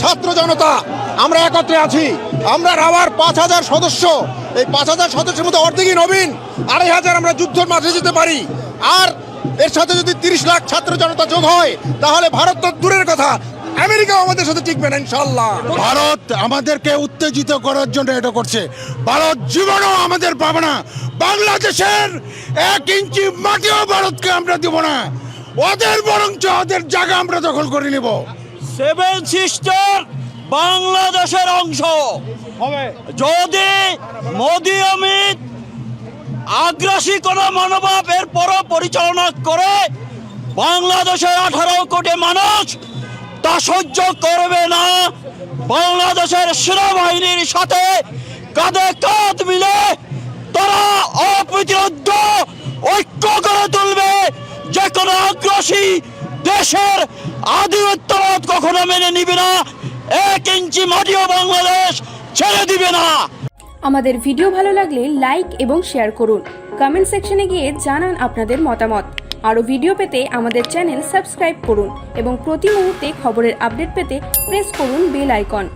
ছাত্র জনতা, আমরা একত্রে আছি। আমরা রাওয়ার পাঁচ হাজার সদস্য। এই পাঁচ হাজার সদস্যের মধ্যে অর্ধেকই নবীন, আড়াই হাজার আমরা যুদ্ধের মাঠে যেতে পারি। আর এর সাথে যদি তিরিশ লাখ ছাত্র জনতা যোগ হয়, তাহলে ভারত তো দূরের কথা। আমেরিকা আমাদের সাথে টিকবে না ইনশাল্লাহ ভারত আমাদেরকে উত্তেজিত করার জন্য এটা করছে। ভারত জীবনও আমাদের পাবে না। বাংলাদেশের এক ইঞ্চি মাটিও ভারতকে আমরা দিব না। ওদের বরঞ্চ ওদের জায়গা আমরা দখল করে নিব। সেভেন সিস্টার বাংলাদেশের অংশ। যদি মোদি অমিত আগ্রাসী কোন মনোভাব এর পর পরিচালনা করে বাংলাদেশের আঠারো কোটি মানুষ তা সহ্য করবে না। বাংলাদেশের সেনাবাহিনীর সাথে কাঁধে কাঁধ মিলে তারা অপ্রতিরোধ ঐক্য করে তুলবে। যে কোনো আগ্রাসী দেশের আধিপত্যবাদ কখনো মেনে নিবে না। এক ইঞ্চি মাটিও বাংলাদেশ ছেড়ে দিবে না। আমাদের ভিডিও ভালো লাগলে লাইক এবং শেয়ার করুন। কমেন্ট সেকশনে গিয়ে জানান আপনাদের মতামত। আরও ভিডিও পেতে আমাদের চ্যানেল সাবস্ক্রাইব করুন এবং প্রতি মুহূর্তে খবরের আপডেট পেতে প্রেস করুন বেল আইকন।